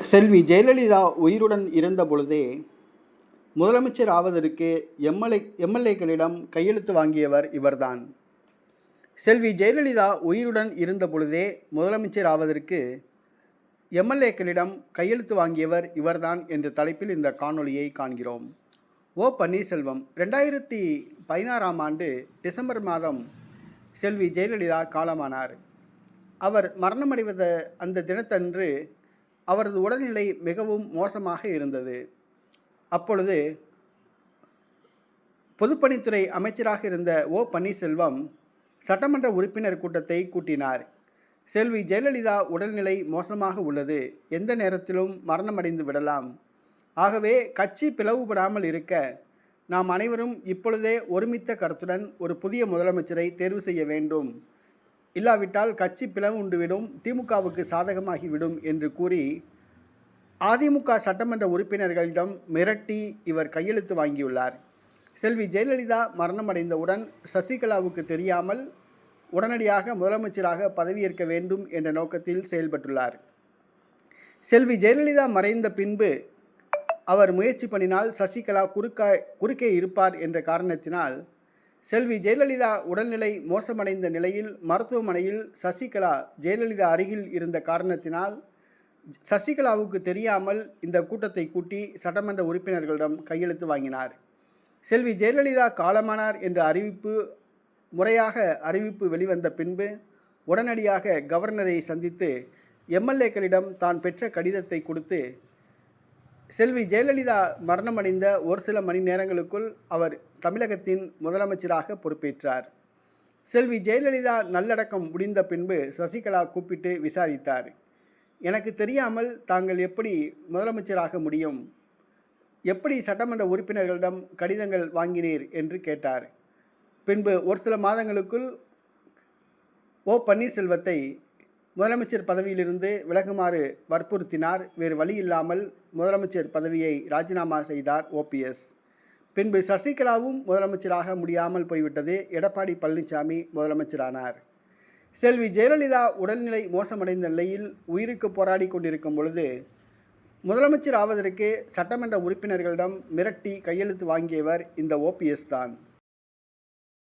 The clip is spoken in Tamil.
செல்வி ஜெயலலிதா உயிருடன் இருந்த பொழுதே முதலமைச்சர் ஆவதற்கு எம்எல்ஏ எம்எல்ஏக்களிடம் கையெழுத்து வாங்கியவர் இவர்தான். செல்வி ஜெயலலிதா உயிருடன் இருந்த பொழுதே முதலமைச்சர் ஆவதற்கு எம்எல்ஏக்களிடம் கையெழுத்து வாங்கியவர் இவர்தான் என்ற தலைப்பில் இந்த காணொளியை காண்கிறோம். ஓ பன்னீர்செல்வம் ரெண்டாயிரத்தி பதினாறாம் ஆண்டு டிசம்பர் மாதம் செல்வி ஜெயலலிதா காலமானார். அவர் மரணமடைவத அந்த தினத்தன்று அவரது உடல்நிலை மிகவும் மோசமாக இருந்தது. அப்பொழுது பொதுப்பணித்துறை அமைச்சராக இருந்த ஓ பன்னீர்செல்வம் சட்டமன்ற உறுப்பினர் கூட்டத்தை கூட்டினார். செல்வி ஜெயலலிதா உடல்நிலை மோசமாக உள்ளது. எந்த நேரத்திலும் மரணமடைந்து விடலாம். ஆகவே கட்சி பிளவுபடாமல் இருக்க நாம் அனைவரும் இப்பொழுதே ஒருமித்த கருத்துடன் ஒரு புதிய முதலமைச்சரை தேர்வு செய்ய வேண்டும். இல்லாவிட்டால் கட்சி பிளவுண்டுவிடும் திமுகவுக்கு சாதகமாகிவிடும் என்று கூறி அதிமுக சட்டமன்ற உறுப்பினர்களிடம் மிரட்டி இவர் கையெழுத்து வாங்கியுள்ளார். செல்வி ஜெயலலிதா மரணமடைந்தவுடன் சசிகலாவுக்கு தெரியாமல் உடனடியாக முதலமைச்சராக பதவியேற்க வேண்டும் என்ற நோக்கத்தில் செயல்பட்டுள்ளார். செல்வி ஜெயலலிதா மறைந்த பின்பு அவர் முயற்சி பண்ணினால் சசிகலா குறுக்கா குறுக்கே இருப்பார் என்ற காரணத்தினால் செல்வி ஜெயலலிதா உடல்நிலை மோசமடைந்த நிலையில் மருத்துவமனையில் சசிகலா ஜெயலலிதா அருகில் இருந்த காரணத்தினால் சசிகலாவுக்கு தெரியாமல் இந்த கூட்டத்தை கூட்டி சட்டமன்ற உறுப்பினர்களிடம் கையெழுத்து வாங்கினார். செல்வி ஜெயலலிதா காலமானார் என்ற அறிவிப்பு முறையாக அறிவிப்பு வெளிவந்த பின்பு உடனடியாக கவர்னரை சந்தித்து எம்எல்ஏக்களிடம் தான் பெற்ற கடிதத்தை கொடுத்து செல்வி ஜெயலலிதா மரணமடைந்த ஒரு சில மணி நேரங்களுக்குள் அவர் தமிழகத்தின் முதலமைச்சராக பொறுப்பேற்றார். செல்வி ஜெயலலிதா நல்லடக்கம் முடிந்த பின்பு சசிகலா கூப்பிட்டு விசாரித்தார். எனக்கு தெரியாமல் தாங்கள் எப்படி முதலமைச்சராக முடியும்? எப்படி சட்டமன்ற உறுப்பினர்களிடம் கடிதங்கள் வாங்கினீர்? என்று கேட்டார். பின்பு ஒரு சில மாதங்களுக்குள் ஓ பன்னீர்செல்வத்தை முதலமைச்சர் பதவியிலிருந்து விலகுமாறு வற்புறுத்தினார். வேறு வழியில்லாமல் முதலமைச்சர் பதவியை ராஜினாமா செய்தார் ஓபிஎஸ் பின்பு சசிகலாவும் முதலமைச்சராக முடியாமல் போய்விட்டது. எடப்பாடி பழனிசாமி முதலமைச்சரானார். செல்வி ஜெயலலிதா உடல்நிலை மோசமடைந்த நிலையில் உயிருக்கு போராடி கொண்டிருக்கும் பொழுது முதலமைச்சர் ஆவதற்கு சட்டமன்ற உறுப்பினர்களிடம் மிரட்டி கையெழுத்து வாங்கியவர் இந்த ஓபிஎஸ் தான்.